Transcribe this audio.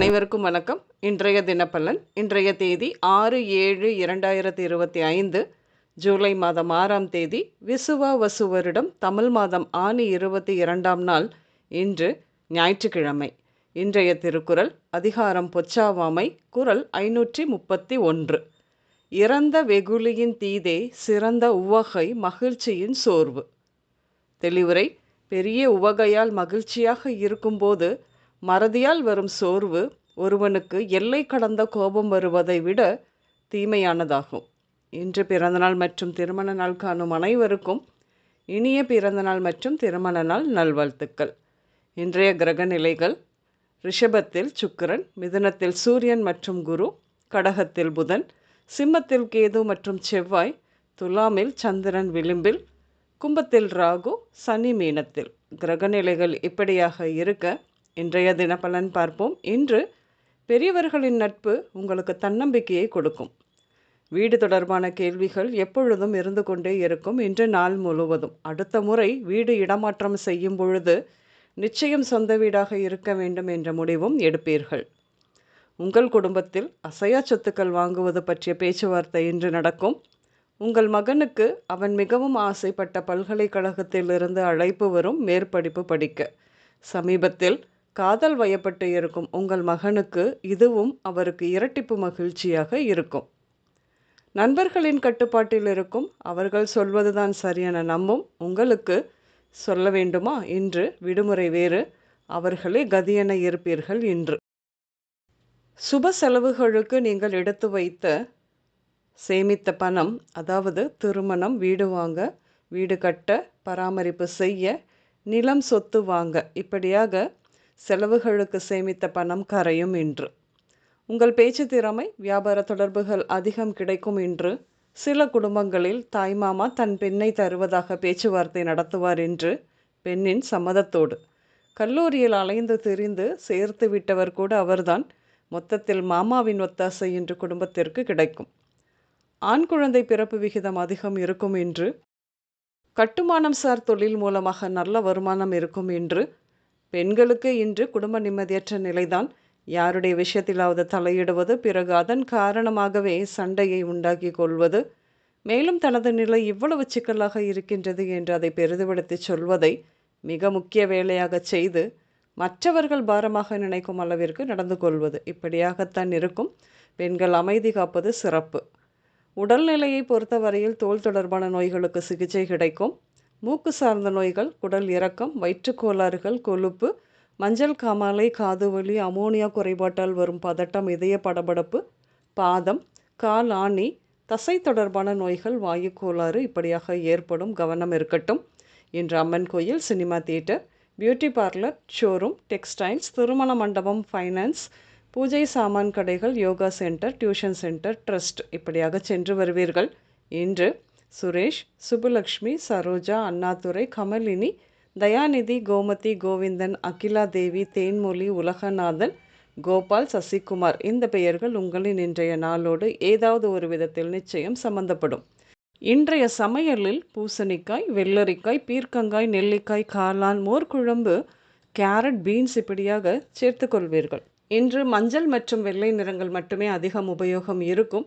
அனைவருக்கும் வணக்கம். இன்றைய தினப்பலன் இன்றைய தேதி ஆறு ஏழு இரண்டாயிரத்தி இருபத்தி ஐந்து ஜூலை மாதம் ஆறாம் தேதி விசுவா வசு வருடம் தமிழ் மாதம் ஆணி இருபத்தி இரண்டாம் நாள் இன்று ஞாயிற்றுக்கிழமை. இன்றைய திருக்குறள் அதிகாரம் பொச்சாவாமை குரல் ஐநூற்றி முப்பத்தி ஒன்று. இறந்த வெகுளியின் தீதே சிறந்த உவகை மகிழ்ச்சியின் சோர்வு. தெளிவுரை பெரிய உவகையால் மகிழ்ச்சியாக இருக்கும்போது மறதியால் வரும் சோர்வு ஒருவனுக்கு எல்லை கடந்த கோபம் வருவதை விட தீமையானதாகும். இன்று பிறந்தநாள் மற்றும் திருமண நாள் காணும் அனைவருக்கும் இனிய பிறந்தநாள் மற்றும் திருமண நாள் நல்வாழ்த்துக்கள். இன்றைய கிரக நிலைகள் ரிஷபத்தில் சுக்கிரன் மிதுனத்தில் சூரியன் மற்றும் குரு கடகத்தில் புதன் சிம்மத்தில் கேது மற்றும் செவ்வாய் துலாமில் சந்திரன் விளிம்பில் கும்பத்தில் ராகு சனி மீனத்தில். கிரகநிலைகள் இப்படியாக இருக்க இன்றைய தினப்பலன் பார்ப்போம். இன்று பெரியவர்களின் நட்பு உங்களுக்கு தன்னம்பிக்கையை கொடுக்கும். வீடு தொடர்பான கேள்விகள் எப்பொழுதும் இருந்து கொண்டே இருக்கும். இன்று நாள் முழுவதும். அடுத்த முறை வீடு இடமாற்றம் செய்யும் பொழுது நிச்சயம் சொந்த வீடாக இருக்க வேண்டும் என்ற முடிவும் எடுப்பீர்கள். உங்கள் குடும்பத்தில் அசையா சொத்துக்கள் வாங்குவது பற்றிய பேச்சுவார்த்தை இன்று நடக்கும். உங்கள் மகனுக்கு அவன் மிகவும் ஆசைப்பட்ட பல்கலைக்கழகத்திலிருந்து அழைப்பு வரும் மேற்படிப்பு படிக்க. சமீபத்தில் காதல் வயப்பட்டு இருக்கும் உங்கள் மகனுக்கு இதுவும் அவருக்கு இரட்டிப்பு மகிழ்ச்சியாக இருக்கும். நண்பர்களின் கட்டுப்பாட்டில் இருக்கும். அவர்கள் சொல்வதுதான் சரியென நம்பும். உங்களுக்கு சொல்ல வேண்டுமா? இன்று விடுமுறை வேறு. அவர்களே கதியென இருப்பீர்கள் இன்று. சுப செலவுகளுக்கு நீங்கள் எடுத்து வைத்த சேமித்த பணம் அதாவது திருமணம் வீடு வாங்க வீடு கட்ட பராமரிப்பு செய்ய நிலம் சொத்து வாங்க இப்படியாக செலவுகளுக்கு சேமித்த பணம் கரையும் இன்று. உங்கள் பேச்சு திறமை வியாபார தொடர்புகள் அதிகம் கிடைக்கும் என்று சில குடும்பங்களில் தாய்மாமா தன் பெண்ணை தருவதாக பேச்சுவார்த்தை நடத்துவார் என்று பெண்ணின் சம்மதத்தோடு. கல்லூரியில் அலைந்து திரிந்து சேர்த்து விட்டவர் கூட அவர்தான். மொத்தத்தில் மாமாவின் ஒத்தாசை என்று குடும்பத்திற்கு கிடைக்கும். ஆண் குழந்தை பிறப்பு விகிதம் அதிகம் இருக்கும் என்று கட்டுமானம் சார் தொழில் மூலமாக நல்ல வருமானம் இருக்கும் என்று பெண்களுக்கு இன்று குடும்ப நிம்மதியற்ற நிலைதான். யாருடைய விஷயத்திலாவது தலையிடுவது பிறகு அதன் காரணமாகவே சண்டையை உண்டாக்கி கொள்வது. மேலும் தனது நிலை இவ்வளவு சிக்கலாக இருக்கின்றது என்று அதை பெரிதுபடுத்தி சொல்வதை மிக முக்கிய வேலையாக செய்து மற்றவர்கள் பாரமாக நினைக்கும் அளவிற்கு நடந்து கொள்வது. இப்படியாகத்தான் இருக்கும். பெண்கள் அமைதி காப்பது சிறப்பு. உடல்நிலையை பொறுத்தவரையில் தோல் தொடர்பான நோய்களுக்கு சிகிச்சை கிடைக்கும். மூக்கு சார்ந்த நோய்கள் குடல் இறக்கம் வயிற்றுக்கோளாறுகள் கொழுப்பு மஞ்சள் காமாலை காதுவலி அமோனியா குறைபாட்டால் வரும் பதட்டம் இதய படபடப்பு பாதம் கால் ஆணி தசை தொடர்பான நோய்கள் வாயு கோளாறு இப்படியாக ஏற்படும் கவனம் இருக்கட்டும். இன்று அம்மன் கோயில் cinema theatre beauty parlour showroom textiles திருமண மண்டபம் ஃபைனான்ஸ் பூஜை சாமான் கடைகள் yoga centre tuition centre trust இப்படியாக சென்று வருவீர்கள். இன்று சுரேஷ் சுபலக்ஷ்மி சரோஜா அண்ணாதுரை கமலினி தயாநிதி கோமதி கோவிந்தன் அகிலா தேவி தேன்மொழி உலகநாதன் கோபால் சசிகுமார். இந்த பெயர்கள் உங்களின் இன்றைய நாளோடு ஏதாவது ஒரு விதத்தில் நிச்சயம் சம்பந்தப்படும். இன்றைய சமையலில் பூசணிக்காய் வெள்ளரிக்காய் பீர்க்கங்காய் நெல்லிக்காய் காளான் மோர்குழம்பு கேரட் பீன்ஸ் இப்படியாக சேர்த்துக்கொள்வீர்கள் இன்று மஞ்சள் மற்றும் வெள்ளை நிறங்கள் மட்டுமே அதிகம் உபயோகம் இருக்கும்.